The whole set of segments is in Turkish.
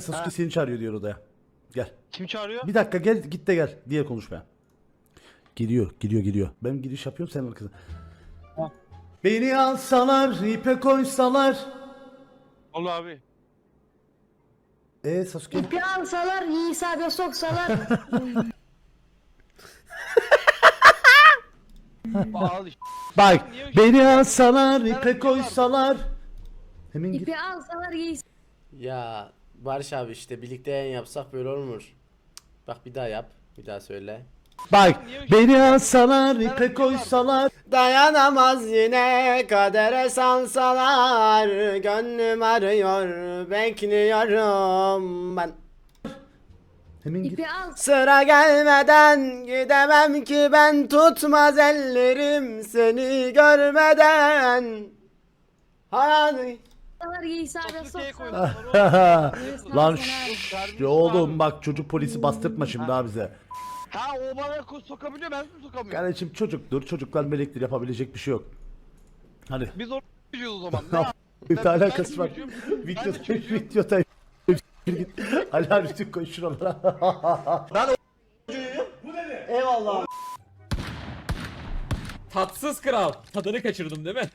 Sasuke seni çağırıyor diyor odaya. Gel. Kim çağırıyor? Bir dakika gel git de gel diye konuşmaya. Gidiyor gidiyor gidiyor. Ben giriş yapıyorum sen arkasına. Beni alsalar ipe koysalar. Allah abi. E Sasuke. İpi alsalar, İsa da soksalar. Al işte. Bak beni alsalar ipe koysalar. Hemen git. İpi alsalar, İsa. Ya Barış abi işte birlikte yayın yapsak böyle olmuş. Bak bir daha yap. Bir daha söyle. Bak beni alsalar ipe koysalar. Dayanamaz yine kadere sansalar Gönlüm arıyor bekliyorum ben Hemen git. İpi al. Sıra gelmeden gidemem ki ben tutmaz ellerim seni görmeden Hayal Sasuke'ye soksalar. koydular. Lan şşş oğlum bak çocuk polisi bastırtma şimdi daha bize. Ha o bana ko- sokabiliyor ben mi sokamıyorum? Kardeşim çocuktur çocuklar melektir yapabilecek bir şey yok. Hadi. Biz orada çocuğuz o zaman. Ne yap- Bir Ben- tane ben alakası var. çocuğum. Ben de çocuğum. videoda git. Ali üstü koy şuralara. Tatsız kral. Tadını kaçırdım değil mi?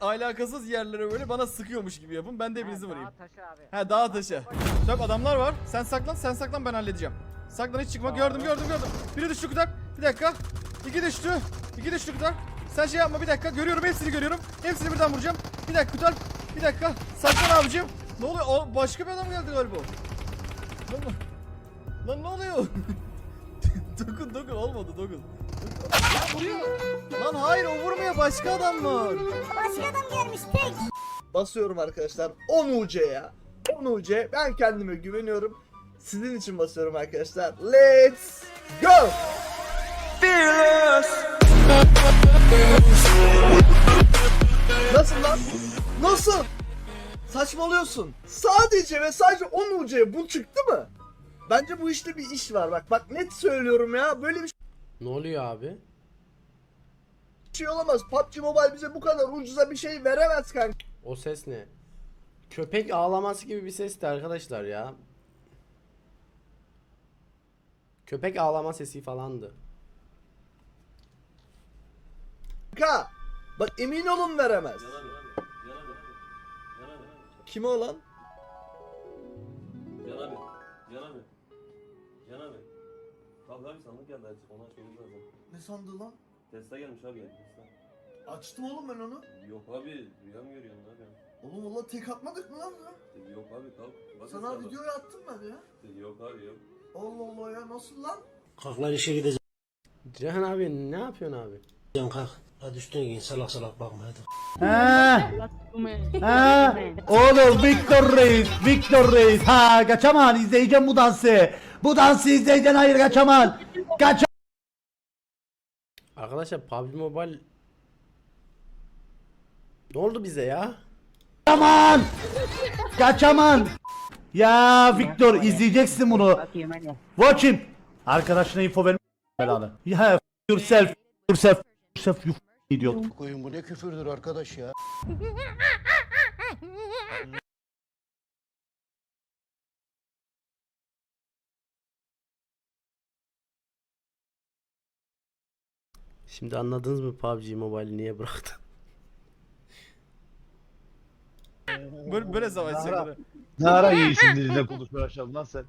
Alakasız yerlere böyle bana sıkıyormuş gibi yapın. Ben de hepinizi vurayım. He dağ taşı. Tabi adamlar var. Sen saklan, sen saklan ben halledeceğim. Saklan hiç çıkma. Gördüm, gördüm, gördüm. Biri düştü kadar. Bir dakika. İki düştü. İki düştü kadar. Sen şey yapma bir dakika. Görüyorum hepsini görüyorum. Hepsini birden vuracağım. Bir dakika Kutal. Bir dakika. Saklan abicim. Ne oluyor? O başka bir adam geldi galiba. Lan, lan ne oluyor? dokun dokun olmadı dokun. Lan vuruyor. Lan hayır o vurmuyor başka adam var. Basıyorum arkadaşlar 10 UC ya. 10 UC. Ben kendime güveniyorum. Sizin için basıyorum arkadaşlar. Let's go. Nasıl lan? Nasıl? Saçmalıyorsun. Sadece ve sadece 10 UC bu çıktı mı? Bence bu işte bir iş var bak. Bak net söylüyorum ya. Böyle bir Ne oluyor abi? Şey olamaz. PUBG Mobile bize bu kadar ucuza bir şey veremez kanka. O ses ne? Köpek ağlaması gibi bir sesti arkadaşlar ya. Köpek ağlama sesi falandı. Kanka. Bak emin olun veremez. Kime olan? Can abi. Can abi. Can abi. Abi abi sandık geldi ona lazım. Ne sandığı lan? Tesla gelmiş abi Tesla. Açtım oğlum ben onu. Yok abi rüya mı görüyorsun abi? Oğlum valla tek atmadık mı lan ya? Yok abi kalk. Bak Sana hesaba. videoyu attım ben ya. Yok abi yok. Allah Allah ya nasıl lan? Kalk lan işe gideceğim Cihan abi ne yapıyorsun abi? kalk. Hadi üstüne giyin salak salak bakma hadi. Ha. Ha. Oğlum Victor Reis, Victor Reis. Ha kaçaman izleyeceğim bu dansı. Bu dansı izleyeceksin hayır kaçaman. Kaç. Arkadaşlar PUBG Mobile Ne oldu bize ya? Kaçaman. Kaçaman. Ya Victor izleyeceksin bunu. Watch him. Arkadaşına info ver. Belanı. Ya f- yourself. Yourself. Yourself you idiot. Koyun bu ne küfürdür arkadaş ya. Şimdi anladınız mı PUBG Mobile niye bıraktı? Böyle, böyle savaşacaklar. Ne ara diline konuşmaya başladın lan sen?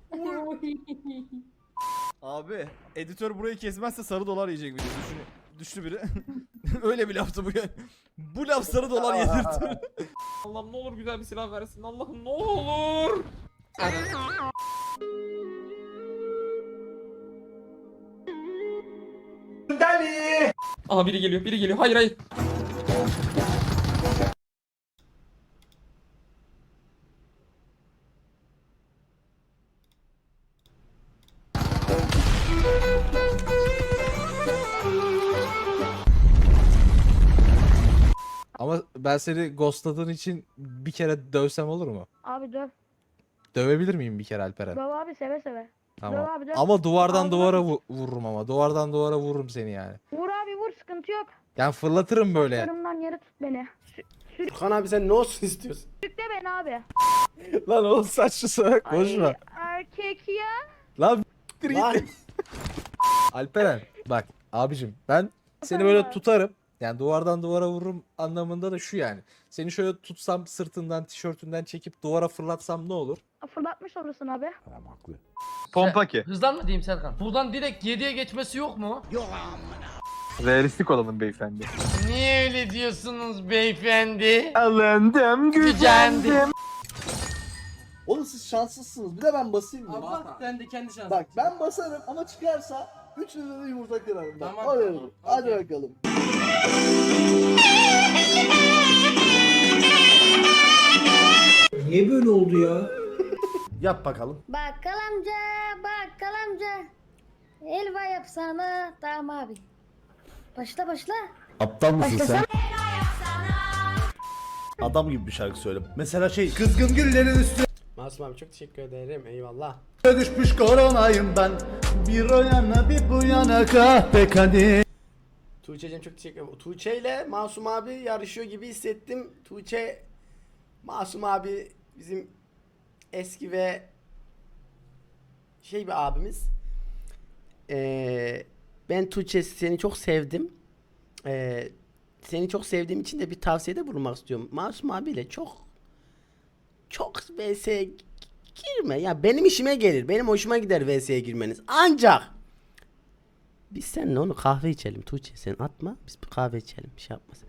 Abi editör burayı kesmezse sarı dolar yiyecek bir düşün. Düştü biri. Öyle bir laftı bu ya. Bu laf sarı dolar yedirtti. Allah'ım ne olur güzel bir silah versin. Allah'ım ne olur. Aha biri geliyor, biri geliyor. Hayır hayır. Ama ben seni ghostladığın için bir kere dövsem olur mu? Abi döv. Dövebilir miyim bir kere Alperen? Döv abi seve seve. Tamam. Abi döv. Ama duvardan Ağzına duvara vu- vururum ama. Duvardan duvara vururum seni yani. Vur abi vur sıkıntı yok. Yani fırlatırım böyle. Yarımdan yere tut beni. Furkan abi sen ne olsun istiyorsun? Sürükle beni abi. Lan oğlum saçlı salak konuşma. Erkek ya. Lan git. Lan Alperen bak abicim ben seni böyle tutarım. Yani duvardan duvara vururum anlamında da şu yani. Seni şöyle tutsam sırtından tişörtünden çekip duvara fırlatsam ne olur? Fırlatmış olursun abi. Pompa ki. Hızlanma diyeyim Serkan. Buradan direkt 7'ye geçmesi yok mu? Realistik olalım beyefendi. Niye öyle diyorsunuz beyefendi? Alındım Gücendim. Oğlum siz şanslısınız. Bir de ben basayım mı? Bak sen de kendi şansın. Bak ben basarım ama çıkarsa 3 lirada yumurta kırarım. Bak, Tamam, veririm. tamam, Hadi okey. bakalım. Niye böyle oldu ya? Yap bakalım. Bakkal amca, bakkal amca. Elva yapsana. Tamam abi. Başla başla. Aptal mısın Başlasana. sen? Adam gibi bir şarkı söyle. Mesela şey kızgın güllerin üstüne Masum abi çok teşekkür ederim. Eyvallah. düşmüş koronayım ben. Bir o yana bir bu yana kahpe kadir. Tuğçe'cim çok teşekkür ederim. Tuğçe ile Masum abi yarışıyor gibi hissettim. Tuğçe Masum abi bizim eski ve şey bir abimiz. Ee, ben Tuğçe seni çok sevdim. Ee, seni çok sevdiğim için de bir tavsiyede bulunmak istiyorum. Masum abiyle çok çok VS'ye gi- girme. Ya benim işime gelir. Benim hoşuma gider VS'ye girmeniz. Ancak biz seninle onu kahve içelim Tuğçe sen atma biz bir kahve içelim bir şey yapmasın.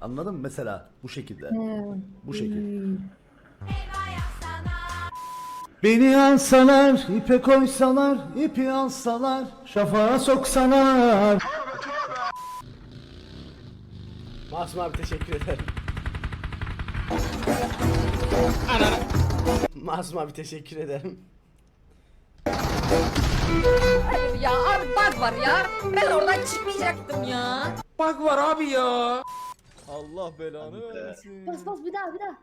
Anladın mı mesela bu şekilde. Bu şekilde. Beni alsalar, ipe koysalar, ipi alsalar, şafağa soksalar. Masum abi teşekkür ederim. Masum abi teşekkür ederim. Ya abi bug var ya. Ben oradan çıkmayacaktım ya. Bak var abi ya. Allah belanı versin. Bas bas bir daha bir daha.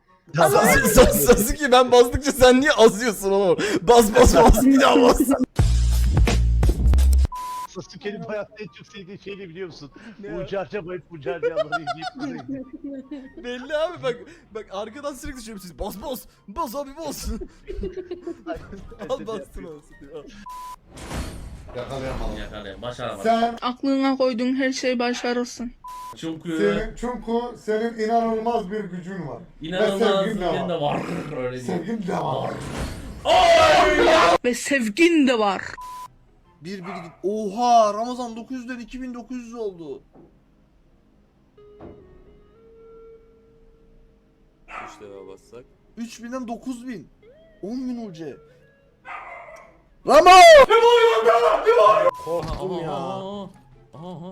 Sası ki ben bastıkça sen niye azıyorsun oğlum? Bas bas bas bir daha bas. Sasuke'nin hayatta en çok sevdiği şey ne biliyor musun? Bu carcabayıp bu carcabayı izleyip izleyip. Belli abi bak bak arkadan sürekli şöyle ses bas bas bas abi bas. Al bastın olsun. Yakalayın başaramadım. Sen, Aklına koyduğun her şey başarırsın. Çünkü senin, çünkü senin inanılmaz bir gücün var. inanılmaz sevgin de sevgin de var. Öyle diyeyim. Sevgin de var. Ve sevgin de var. Bir bir git. Oha Ramazan 900'den 2900 oldu. İşte daha bassak. 3000'den 9000. 10.000 UC. Ramo! Korktum ya. Aha, aha.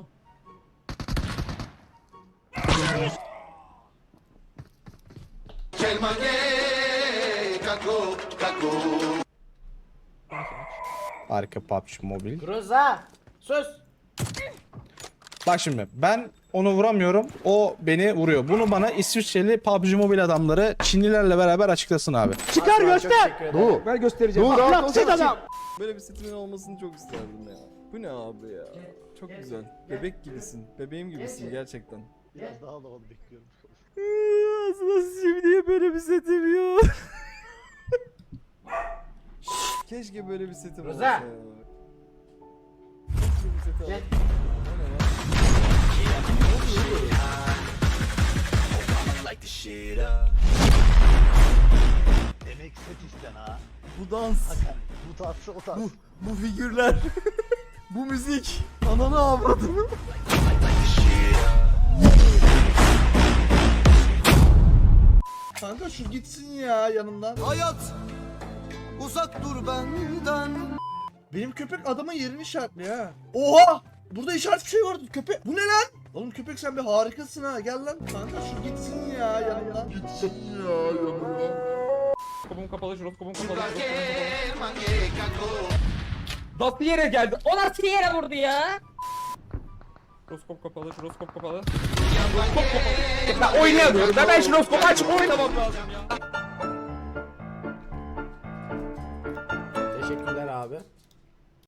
Arka PUBG Mobile. Groza. Sus. Bak şimdi ben onu vuramıyorum. O beni vuruyor. Bunu bana İsviçreli PUBG Mobile adamları Çinlilerle beraber açıklasın abi. Çıkar göster. Dur. Ben göstereceğim. Bak, sit adam. Böyle bir setimin olmasını çok isterdim ya. Bu ne abi ya? Çok güzel. Bebek gibisin. Bebeğim gibisin gerçekten. Biraz daha da onu bekliyorum. Nasıl şimdiye böyle bir setim yok. Keşke böyle bir setim olsa ya. Keşke bir seti Gel. Dans, Bu tatsı o tatsı. bu, bu figürler, bu müzik. Ananı avradını. Kanka şu gitsin ya yanımdan. Hayat uzak dur benden. Benim köpek adamın yerini işaretliyor ha. Oha! Burada işaret bir şey vardı köpek. Bu ne lan? Oğlum köpek sen bir harikasın ha. Gel lan. Kanka şu gitsin ya yanımdan. Gitsin ya yanımdan. Kopum kapalı, jiroskopum kapalı. Nasıl yere geldi? O nasıl yere vurdu ya? Jiroskop kapalı, jiroskop kapalı. Jiroskop kapalı. Ben oynayamıyorum. Ben, ben jiroskopu açıp oynamam lazım ya. Teşekkürler abi.